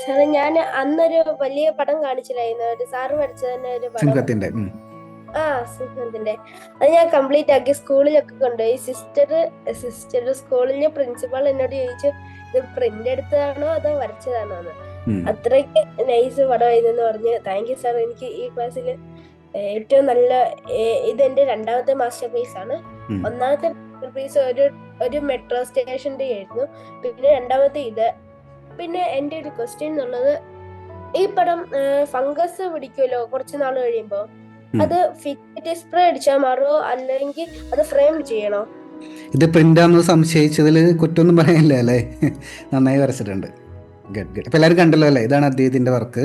സാറേ ഞാൻ അന്നൊരു വലിയ പടം കാണിച്ചില്ലായിരുന്നു. ഒരു സാറ് വരച്ച തന്നെ ഒരു സിംഹത്തിന്റെ ആ സിംഹത്തിന്റെ. അത് ഞാൻ കംപ്ലീറ്റ് ആക്കി സ്കൂളിലൊക്കെ കൊണ്ടുപോയി. സിസ്റ്റർ സിസ്റ്റർ സ്കൂളിലെ പ്രിൻസിപ്പാൾ എന്നോട് ചോദിച്ചു ഇത് പ്രിന്റ് എടുത്തതാണോ അതോ വരച്ചതാണോ എന്ന്. അത്രയ്ക്ക് നൈസ് പടമായിരുന്നു പറഞ്ഞ് താങ്ക് യു സാർ എനിക്ക് ഈ ക്ലാസ്സിൽ ഏറ്റവും നല്ല ഇത് എന്റെ രണ്ടാമത്തെ മാസ്റ്റർ പീസ് ആണ്. ഒന്നാമത്തെ മാസ്റ്റർ പീസ് ഒരു ഒരു മെട്രോ സ്റ്റേഷന്റെ ആയിരുന്നു. പിന്നെ രണ്ടാമത്തെ ഇത് പിന്നെ എന്റെ ഒരു ക്വസ്റ്റ്യൻ എന്നുള്ളത് ഈ പടം ഫംഗസ് പിടിക്കുമല്ലോ കുറച്ച് നാൾ കഴിയുമ്പോ? അത് ഫിറ്റ് സ്പ്രേ അടിച്ചാൽ മാറുമോ അല്ലെങ്കിൽ അത് ഫ്രെയിം ചെയ്യണോ? ഇത് പ്രിന്റാന്ന് സംശയിച്ചതിൽ കുറ്റമൊന്നും പറയാനില്ല അല്ലേ? നന്നായി വരച്ചിട്ടുണ്ട്. ഗഡ് ഗഡ് അപ്പൊ എല്ലാവരും കണ്ടല്ലോ അല്ലേ? ഇതാണ് അദ്ദേഹത്തിന്റെ വർക്ക്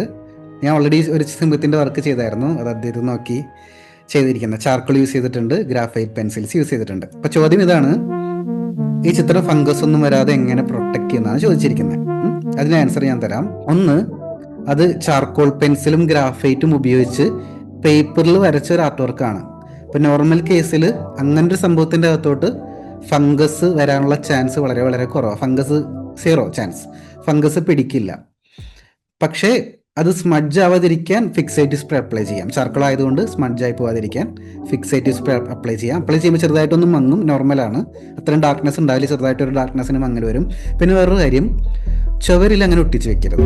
ഞാൻ ഓൾറെഡി ഒരു സിംഹത്തിന്റെ വർക്ക് ചെയ്തായിരുന്നു. അത് അദ്ദേഹത്തെ നോക്കി ചെയ്തിരിക്കുന്നത്. ചാർക്കോൾ യൂസ് ചെയ്തിട്ടുണ്ട് ഗ്രാഫൈറ്റ് പെൻസിൽസ് യൂസ് ചെയ്തിട്ടുണ്ട്. അപ്പോൾ ചോദ്യം ഇതാണ് ഈ ചിത്രം ഫംഗസ് ഒന്നും വരാതെ എങ്ങനെ പ്രൊട്ടക്ട് ചെയ്യുന്നതാണ് ചോദിച്ചിരിക്കുന്നത്. അതിന് ആൻസർ ഞാൻ തരാം. ഒന്ന് അത് ചാർക്കോൾ പെൻസിലും ഗ്രാഫൈറ്റും ഉപയോഗിച്ച് പേപ്പറിൽ വരച്ച ഒരു ആർട്ട് വർക്കാണ് ഇപ്പൊ നോർമൽ കേസിൽ അങ്ങനെ ഒരു സംഭവത്തിന്റെ അകത്തോട്ട് ഫംഗസ് വരാനുള്ള ചാൻസ് വളരെ വളരെ കുറവാണ് ഫംഗസ് സീറോ ചാൻസ് ഫംഗസ് പിടിക്കില്ല. പക്ഷേ അത് സ്മഡ്ജ് ആവാതിരിക്കാൻ ഫിക്സൈറ്റ് സ്പ്രേ അപ്ലൈ ചെയ്യാം. സർക്കിൾ ആയതുകൊണ്ട് സ്മഡ്ജ് ആയി പോവാതിരിക്കാൻ ഫിക്സൈറ്റ് സ്പ്രേ അപ്ലൈ ചെയ്യാം. അപ്ലൈ ചെയ്യുമ്പോൾ ചെറുതായിട്ടൊന്നും മങ്ങും നോർമലാണ് അത്രയും ഡാർക്ക്നെസ് ഉണ്ടാവില്ല ചെറുതായിട്ടൊരു ഡാർക്ക്നെസ്സിന് മങ്ങൽ വരും. പിന്നെ വേറൊരു കാര്യം ചുവരിൽ അങ്ങനെ ഒട്ടിച്ച് വെക്കരുത്.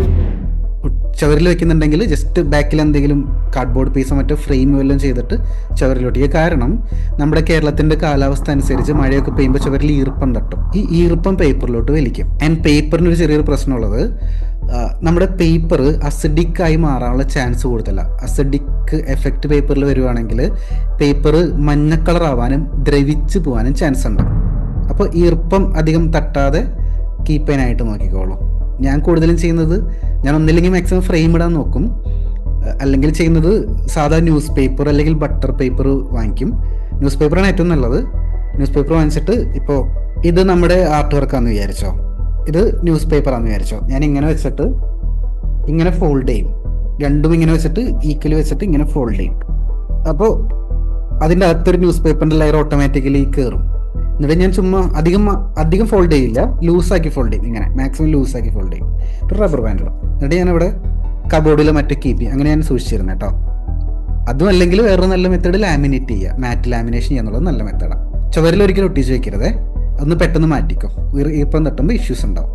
ചുവരിൽ വെക്കുന്നുണ്ടെങ്കിൽ ജസ്റ്റ് ബാക്കിൽ എന്തെങ്കിലും കാർഡ്ബോർഡ് പീസോ മറ്റോ ഫ്രെയിം വല്ലതും ചെയ്തിട്ട് ചുവരിൽ ഒട്ടിക്കുക കാരണം നമ്മുടെ കേരളത്തിന്റെ കാലാവസ്ഥ അനുസരിച്ച് മഴയൊക്കെ പെയ്യുമ്പോൾ ചുവരിൽ ഈർപ്പം തട്ടും. ഈ ഈർപ്പം പേപ്പറിലോട്ട് വലിക്കും. ആൻഡ് പേപ്പറിന് ഒരു ചെറിയൊരു പ്രശ്നമുള്ളത് നമ്മുടെ പേപ്പർ അസിഡിക് ആയി മാറാനുള്ള ചാൻസ് കൂടുതല. അസിഡിക് എഫക്റ്റ് പേപ്പറിൽ വരുവാണെങ്കിൽ പേപ്പർ മഞ്ഞ കളർ ആവാനും ദ്രവിച്ചു പോകാനും ചാൻസ് ഉണ്ട്. അപ്പോൾ ഈർപ്പം അധികം തട്ടാതെ കീപ്പ് ചെയ്യാനായിട്ട് നോക്കിക്കോളൂ. ഞാൻ കൂടുതലും ചെയ്യുന്നത് ഞാൻ ഒന്നില്ലെങ്കിൽ മാക്സിമം ഫ്രെയിം ഇടാൻ നോക്കും. അല്ലെങ്കിൽ ചെയ്യുന്നത് സാധാ ന്യൂസ് പേപ്പർ അല്ലെങ്കിൽ ബട്ടർ പേപ്പർ വാങ്ങിക്കും. ന്യൂസ് പേപ്പറാണ് ഏറ്റവും നല്ലത്. ന്യൂസ് പേപ്പർ വാങ്ങിച്ചിട്ട് ഇപ്പോൾ ഇത് നമ്മുടെ ആർട്ട് വർക്കാന്ന് വിചാരിച്ചോ. ഇത് ന്യൂസ് പേപ്പറാന്ന് വിചാരിച്ചോ. ഞാൻ ഇങ്ങനെ വെച്ചിട്ട് ഇങ്ങനെ ഫോൾഡ് ചെയ്യും. രണ്ടും ഇങ്ങനെ വെച്ചിട്ട് ഈക്വലി വെച്ചിട്ട് ഇങ്ങനെ ഫോൾഡ് ചെയ്യും. അപ്പോൾ അതിന്റെ അകത്തൊരു ന്യൂസ് പേപ്പറിന്റെ ലെയർ ഓട്ടോമാറ്റിക്കലി കയറും. എന്നിട്ട് ഞാൻ ചുമ്മാ അധികം അധികം ഫോൾഡ് ചെയ്യില്ല. ലൂസാക്കി ഫോൾഡ് ചെയ്യും. ഇങ്ങനെ. മാക്സിമം ലൂസാക്കി ഫോൾഡ് ചെയ്യും. ഒരു റബ്ബർ ബാൻഡ് ഇടും. എന്നിട്ട് ഞാൻ ഇവിടെ കബോർഡിൽ മറ്റേ കീപ്പ് ചെയ്യും. അങ്ങനെ ഞാൻ സൂക്ഷിച്ചിരുന്നു കേട്ടോ അതും അല്ലെങ്കിൽ വേറൊരു നല്ല മെത്തേഡ് ലാമിനേറ്റ് ചെയ്യുക. മാറ്റ് ലാമിനേഷൻ ചെയ്യാന്നുള്ളത് നല്ല മെത്തേഡാണ് ചുവരിൽ ഒരിക്കലും ഒട്ടിച്ച് വെക്കരുതേ. അതൊന്ന് പെട്ടെന്ന് മാറ്റിക്കോ. ഈർപ്പം തട്ടുമ്പോൾ ഇഷ്യൂസ് ഉണ്ടാവും.